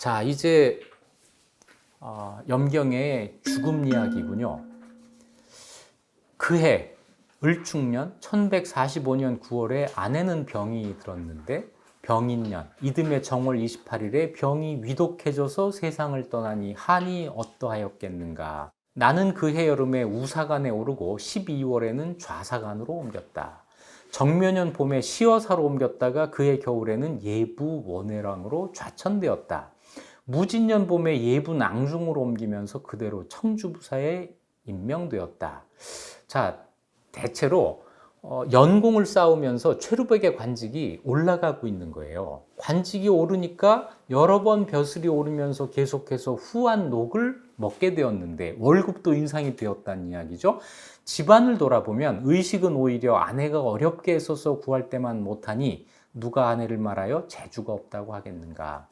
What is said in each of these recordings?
자, 이제 어, 염경의 죽음 이야기군요. 그해 을축년 1145년 9월에 아내는 병이 들었는데 병인년 이듬해 정월 28일에 병이 위독해져서 세상을 떠나니 한이 어떠하였겠는가. 나는 그해 여름에 우사간에 오르고 12월에는 좌사간으로 옮겼다. 정묘년 봄에 시어사로 옮겼다가 그해 겨울에는 예부 원해랑으로 좌천되었다. 무진년 봄에 예부 낭중으로 옮기면서 그대로 청주부사에 임명되었다. 자, 대체로 어, 연공을 쌓으면서 최루백의 관직이 올라가고 있는 거예요. 관직이 오르니까 여러 번 벼슬이 오르면서 계속해서 후한 녹을 먹게 되었는데 월급도 인상이 되었다는 이야기죠. 집안을 돌아보면 의식은 오히려 아내가 어렵게 애써서 구할 때만 못하니 누가 아내를 말하여 재주가 없다고 하겠는가.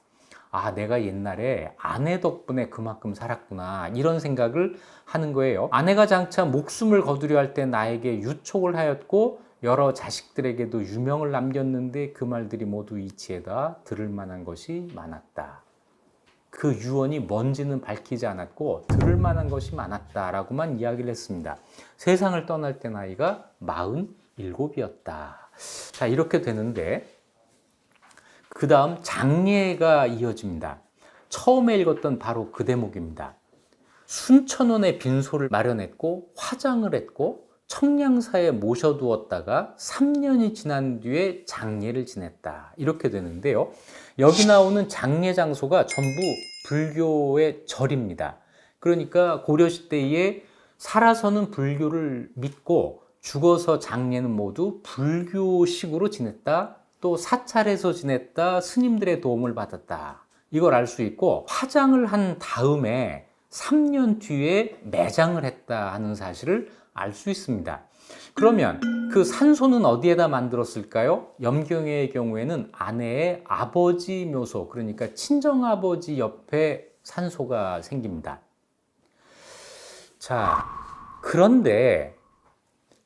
아, 내가 옛날에 아내 덕분에 그만큼 살았구나. 이런 생각을 하는 거예요. 아내가 장차 목숨을 거두려 할 때 나에게 유촉을 하였고, 여러 자식들에게도 유명을 남겼는데 그 말들이 모두 이치에다 들을 만한 것이 많았다. 그 유언이 뭔지는 밝히지 않았고, 들을 만한 것이 많았다라고만 이야기를 했습니다. 세상을 떠날 때 나이가 47이었다. 자, 이렇게 되는데, 그 다음 장례가 이어집니다. 처음에 읽었던 바로 그 대목입니다. 순천원에 빈소를 마련했고 화장을 했고 청량사에 모셔두었다가 3년이 지난 뒤에 장례를 지냈다. 이렇게 되는데요. 여기 나오는 장례 장소가 전부 불교의 절입니다. 그러니까 고려 시대에 살아서는 불교를 믿고 죽어서 장례는 모두 불교식으로 지냈다. 또 사찰에서 지냈다 스님들의 도움을 받았다. 이걸 알 수 있고 화장을 한 다음에 3년 뒤에 매장을 했다 하는 사실을 알 수 있습니다. 그러면 그 산소는 어디에다 만들었을까요? 염경의 경우에는 아내의 아버지 묘소, 그러니까 친정아버지 옆에 산소가 생깁니다. 자, 그런데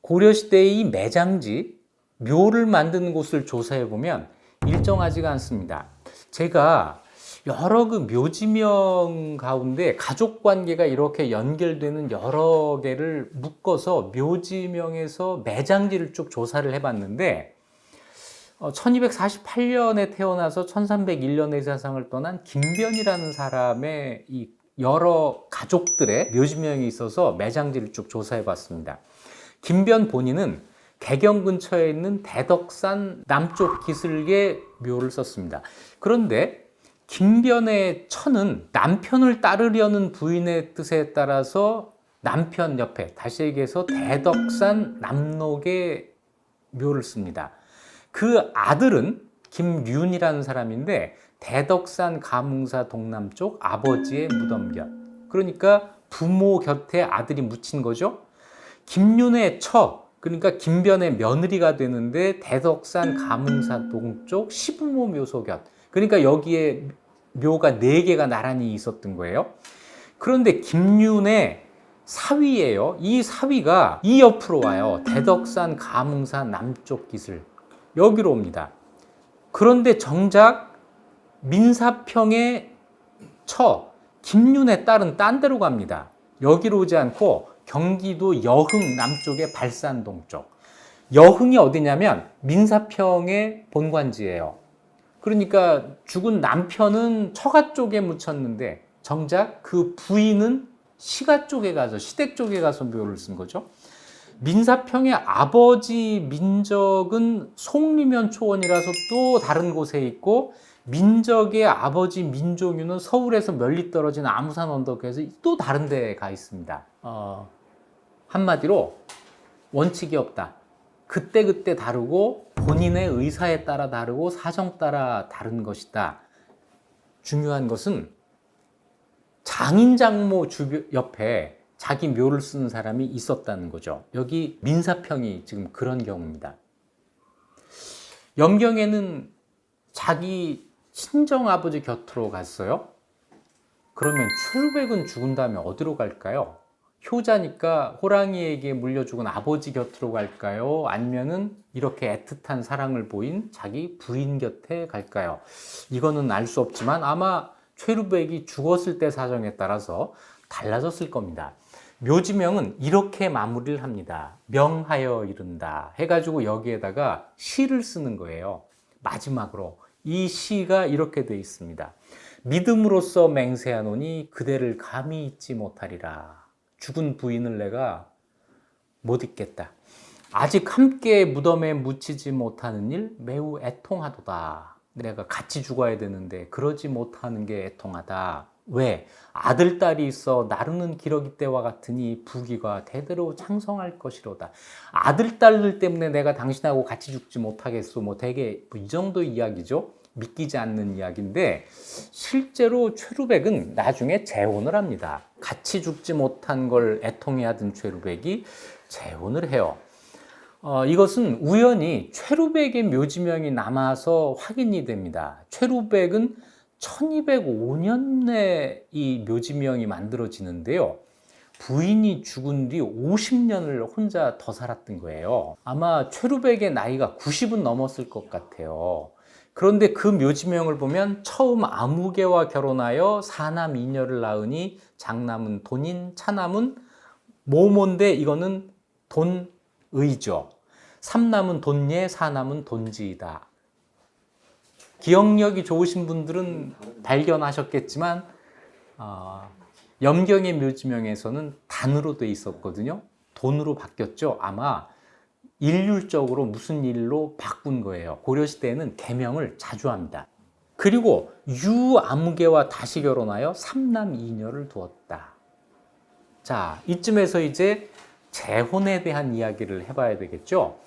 고려시대의 이 매장지, 묘를 만드는 곳을 조사해 보면 일정하지가 않습니다. 제가 여러 그 묘지명 가운데 가족 관계가 이렇게 연결되는 여러 개를 묶어서 묘지명에서 매장지를 쭉 조사를 해봤는데 1248년에 태어나서 1301년에 세상을 떠난 김변이라는 사람의 이 여러 가족들의 묘지명이 있어서 매장지를 쭉 조사해 봤습니다. 김변 본인은 개경 근처에 있는 대덕산 남쪽 기슭에 묘를 썼습니다. 그런데 김변의 처는 남편을 따르려는 부인의 뜻에 따라서 남편 옆에 다시 얘기해서 대덕산 남록에 묘를 씁니다. 그 아들은 김윤이라는 사람인데 대덕산 가문사 동남쪽 아버지의 무덤 곁. 그러니까 부모 곁에 아들이 묻힌 거죠. 김윤의 처, 그러니까 김변의 며느리가 되는데 대덕산 가문사 동쪽 시부모 묘소 곁. 그러니까 여기에 묘가 네 개가 나란히 있었던 거예요. 그런데 김윤의 사위예요. 이 사위가 이 옆으로 와요. 대덕산 가문사 남쪽 기슬 여기로 옵니다. 그런데 정작 민사평의 처 김윤의 딸은 딴 데로 갑니다. 여기로 오지 않고 경기도 여흥 남쪽의 발산동 쪽. 여흥이 어디냐면 민사평의 본관지예요. 그러니까 죽은 남편은 처가 쪽에 묻혔는데 정작 그 부인은 시가 쪽에 가서 시댁 쪽에 가서 묘를 쓴 거죠. 민사평의 아버지 민적은 송리면 초원이라서 또 다른 곳에 있고 민적의 아버지 민종유는 서울에서 멀리 떨어진 아무산 언덕에서 또 다른 데에 가 있습니다. 어, 한마디로 원칙이 없다. 그때 그때 다르고 본인의 의사에 따라 다르고 사정 따라 다른 것이다. 중요한 것은 장인 장모 주변 옆에 자기 묘를 쓰는 사람이 있었다는 거죠. 여기 민사평이 지금 그런 경우입니다. 염경에는 자기 친정 아버지 곁으로 갔어요. 그러면 최루백은 죽은 다음에 어디로 갈까요? 효자니까 호랑이에게 물려 죽은 아버지 곁으로 갈까요? 아니면은 이렇게 애틋한 사랑을 보인 자기 부인 곁에 갈까요? 이거는 알 수 없지만 아마 최루백이 죽었을 때 사정에 따라서 달라졌을 겁니다. 묘지명은 이렇게 마무리를 합니다. 명하여 이른다 해가지고 여기에다가 시를 쓰는 거예요. 마지막으로 이 시가 이렇게 돼 있습니다. 믿음으로써 맹세하노니 그대를 감히 잊지 못하리라. 죽은 부인을 내가 못 잊겠다. 아직 함께 무덤에 묻히지 못하는 일 매우 애통하도다. 내가 같이 죽어야 되는데 그러지 못하는 게 애통하다. 왜? 아들, 딸이 있어 나르는 기러기 때와 같으니 부귀가 대대로 창성할 것이로다. 아들, 딸들 때문에 내가 당신하고 같이 죽지 못하겠소. 뭐 되게 뭐 이 정도 이야기죠. 믿기지 않는 이야기인데 실제로 최루백은 나중에 재혼을 합니다. 같이 죽지 못한 걸 애통해하던 최루백이 재혼을 해요. 어, 이것은 우연히 최루백의 묘지명이 남아서 확인이 됩니다. 최루백은 1205년에 이 묘지명이 만들어지는데요. 부인이 죽은 뒤 50년을 혼자 더 살았던 거예요. 아마 최루백의 나이가 90은 넘었을 것 같아요. 그런데 그 묘지명을 보면 처음 아무개와 결혼하여 사남 이녀를 낳으니 장남은 돈인 차남은 모모인데 이거는 돈의죠. 삼남은 돈예, 사남은 돈지이다. 기억력이 좋으신 분들은 발견하셨겠지만 어, 염경의 묘지명에서는 단으로 돼 있었거든요. 돈으로 바뀌었죠. 아마 일률적으로 무슨 일로 바꾼 거예요. 고려시대에는 개명을 자주 합니다. 그리고 유아무개와 다시 결혼하여 삼남 이녀를 두었다. 자, 이쯤에서 이제 재혼에 대한 이야기를 해봐야 되겠죠.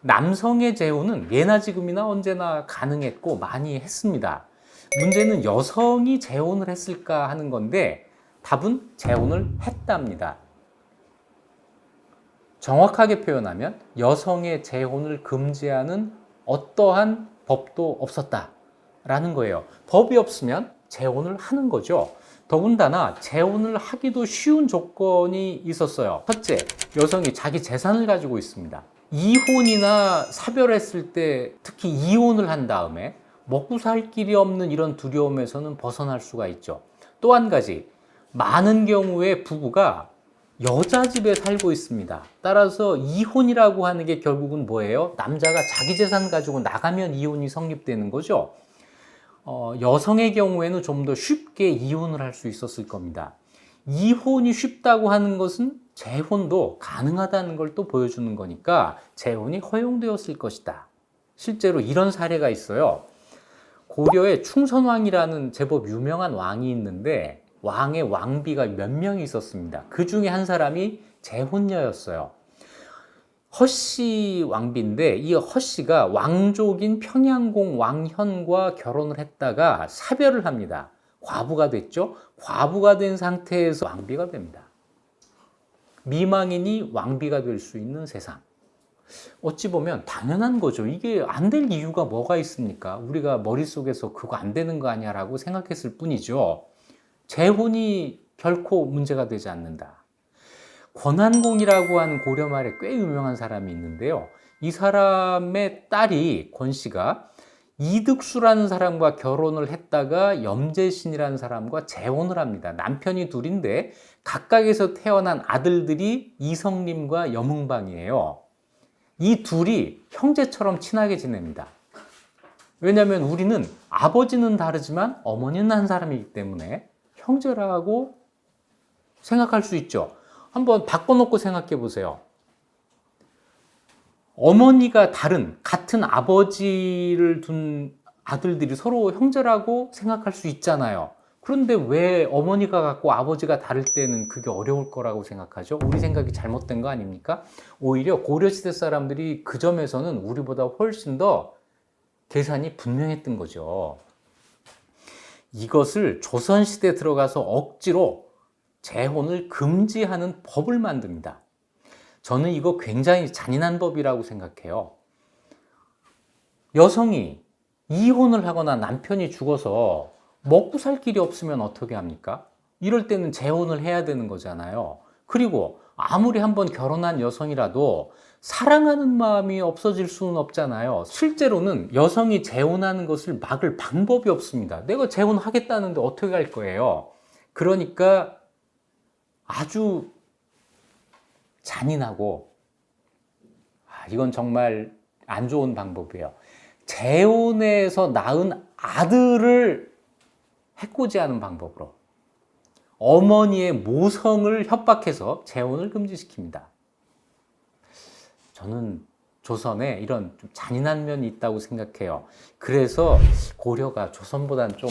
남성의 재혼은 예나 지금이나 언제나 가능했고 많이 했습니다. 문제는 여성이 재혼을 했을까 하는 건데 답은 재혼을 했답니다. 정확하게 표현하면 여성의 재혼을 금지하는 어떠한 법도 없었다라는 거예요. 법이 없으면 재혼을 하는 거죠. 더군다나 재혼을 하기도 쉬운 조건이 있었어요. 첫째, 여성이 자기 재산을 가지고 있습니다. 이혼이나 사별했을 때 특히 이혼을 한 다음에 먹고 살 길이 없는 이런 두려움에서는 벗어날 수가 있죠. 또 한 가지, 많은 경우에 부부가 여자 집에 살고 있습니다. 따라서 이혼이라고 하는 게 결국은 뭐예요? 남자가 자기 재산 가지고 나가면 이혼이 성립되는 거죠. 어, 여성의 경우에는 좀 더 쉽게 이혼을 할 수 있었을 겁니다. 이혼이 쉽다고 하는 것은 재혼도 가능하다는 걸 또 보여주는 거니까 재혼이 허용되었을 것이다. 실제로 이런 사례가 있어요. 고려에 충선왕이라는 제법 유명한 왕이 있는데 왕의 왕비가 몇 명이 있었습니다. 그 중에 한 사람이 재혼녀였어요. 허씨 왕비인데 이 허씨가 왕족인 평양공 왕현과 결혼을 했다가 사별을 합니다. 과부가 됐죠. 과부가 된 상태에서 왕비가 됩니다. 미망인이 왕비가 될 수 있는 세상. 어찌 보면 당연한 거죠. 이게 안 될 이유가 뭐가 있습니까? 우리가 머릿속에서 그거 안 되는 거 아니야 라고 생각했을 뿐이죠. 재혼이 결코 문제가 되지 않는다. 권한공이라고 하는 고려 말에 꽤 유명한 사람이 있는데요. 이 사람의 딸이 권 씨가 이득수라는 사람과 결혼을 했다가 염재신이라는 사람과 재혼을 합니다. 남편이 둘인데 각각에서 태어난 아들들이 이성림과 여문방이에요. 이 둘이 형제처럼 친하게 지냅니다. 왜냐하면 우리는 아버지는 다르지만 어머니는 한 사람이기 때문에 형제라고 생각할 수 있죠. 한번 바꿔놓고 생각해 보세요. 어머니가 다른 같은 아버지를 둔 아들들이 서로 형제라고 생각할 수 있잖아요. 그런데 왜 어머니가 같고 아버지가 다를 때는 그게 어려울 거라고 생각하죠? 우리 생각이 잘못된 거 아닙니까? 오히려 고려시대 사람들이 그 점에서는 우리보다 훨씬 더 계산이 분명했던 거죠. 이것을 조선시대 들어가서 억지로 재혼을 금지하는 법을 만듭니다. 저는 이거 굉장히 잔인한 법이라고 생각해요. 여성이 이혼을 하거나 남편이 죽어서 먹고 살 길이 없으면 어떻게 합니까? 이럴 때는 재혼을 해야 되는 거잖아요. 그리고 아무리 한번 결혼한 여성이라도 사랑하는 마음이 없어질 수는 없잖아요. 실제로는 여성이 재혼하는 것을 막을 방법이 없습니다. 내가 재혼하겠다는데 어떻게 할 거예요? 그러니까 아주 잔인하고 아, 이건 정말 안 좋은 방법이에요. 재혼해서 낳은 아들을 해코지하는 방법으로 어머니의 모성을 협박해서 재혼을 금지시킵니다. 저는 조선에 이런 좀 잔인한 면이 있다고 생각해요. 그래서 고려가 조선보다는 좀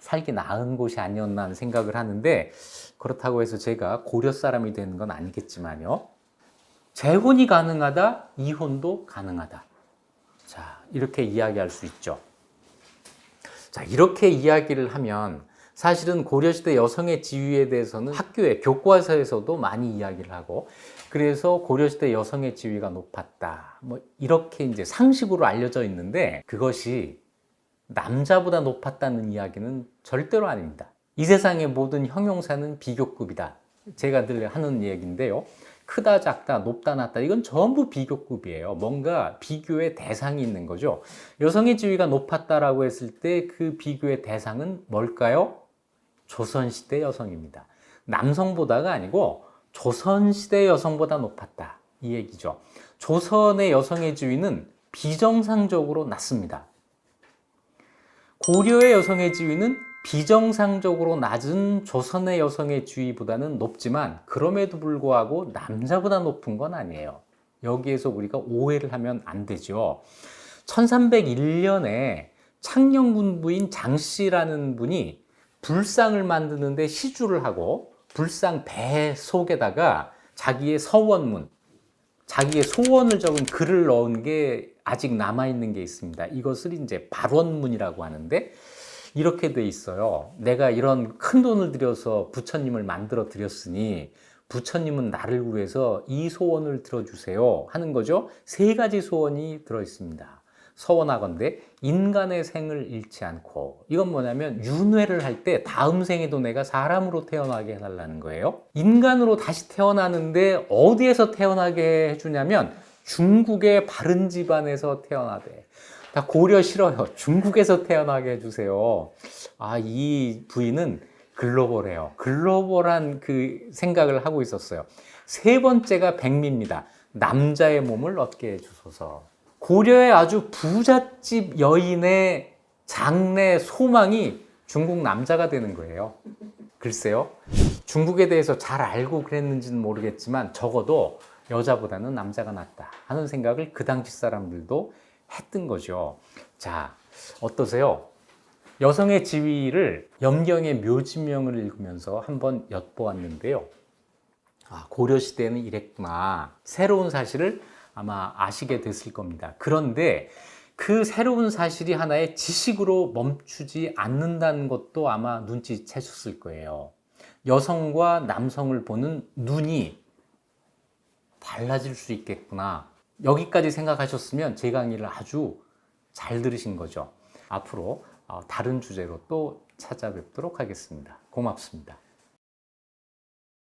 살기 나은 곳이 아니었나 하는 생각을 하는데 그렇다고 해서 제가 고려 사람이 되는 건 아니겠지만요. 재혼이 가능하다, 이혼도 가능하다. 자, 이렇게 이야기할 수 있죠. 자, 이렇게 이야기를 하면 사실은 고려시대 여성의 지위에 대해서는 학교에 교과서에서도 많이 이야기를 하고 그래서 고려시대 여성의 지위가 높았다. 뭐 이렇게 이제 상식으로 알려져 있는데 그것이 남자보다 높았다는 이야기는 절대로 아닙니다. 이 세상의 모든 형용사는 비교급이다. 제가 늘 하는 얘기인데요. 크다, 작다, 높다, 낮다. 이건 전부 비교급이에요. 뭔가 비교의 대상이 있는 거죠. 여성의 지위가 높았다라고 했을 때 그 비교의 대상은 뭘까요? 조선시대 여성입니다. 남성보다가 아니고 조선시대 여성보다 높았다. 이 얘기죠. 조선의 여성의 지위는 비정상적으로 낮습니다. 고려의 여성의 지위는 비정상적으로 낮은 조선의 여성의 지위보다는 높지만 그럼에도 불구하고 남자보다 높은 건 아니에요. 여기에서 우리가 오해를 하면 안 되죠. 1301년에 창녕군 부인 장씨라는 분이 불상을 만드는데 시주를 하고 불상 배 속에다가 자기의 서원문, 자기의 소원을 적은 글을 넣은 게 아직 남아있는 게 있습니다. 이것을 이제 발원문이라고 하는데 이렇게 돼 있어요. 내가 이런 큰 돈을 들여서 부처님을 만들어 드렸으니 부처님은 나를 위해서 이 소원을 들어주세요 하는 거죠. 세 가지 소원이 들어 있습니다. 서원하건대 인간의 생을 잃지 않고 이건 뭐냐면 윤회를 할 때 다음 생에도 내가 사람으로 태어나게 해달라는 거예요. 인간으로 다시 태어나는데 어디에서 태어나게 해주냐면 중국의 바른 집안에서 태어나대. 다 고려 싫어요. 중국에서 태어나게 해주세요. 아, 이 부인은 글로벌해요. 글로벌한 그 생각을 하고 있었어요. 세 번째가 백미입니다. 남자의 몸을 얻게 해주소서. 고려의 아주 부잣집 여인의 장래 소망이 중국 남자가 되는 거예요. 글쎄요. 중국에 대해서 잘 알고 그랬는지는 모르겠지만 적어도 여자보다는 남자가 낫다 하는 생각을 그 당시 사람들도 했던 거죠. 자, 어떠세요? 여성의 지위를 염경의 묘지명을 읽으면서 한번 엿보았는데요. 아, 고려시대에는 이랬구나. 새로운 사실을 아마 아시게 됐을 겁니다. 그런데 그 새로운 사실이 하나의 지식으로 멈추지 않는다는 것도 아마 눈치채셨을 거예요. 여성과 남성을 보는 눈이 달라질 수 있겠구나. 여기까지 생각하셨으면 제 강의를 아주 잘 들으신 거죠. 앞으로 어, 다른 주제로 또 찾아뵙도록 하겠습니다. 고맙습니다.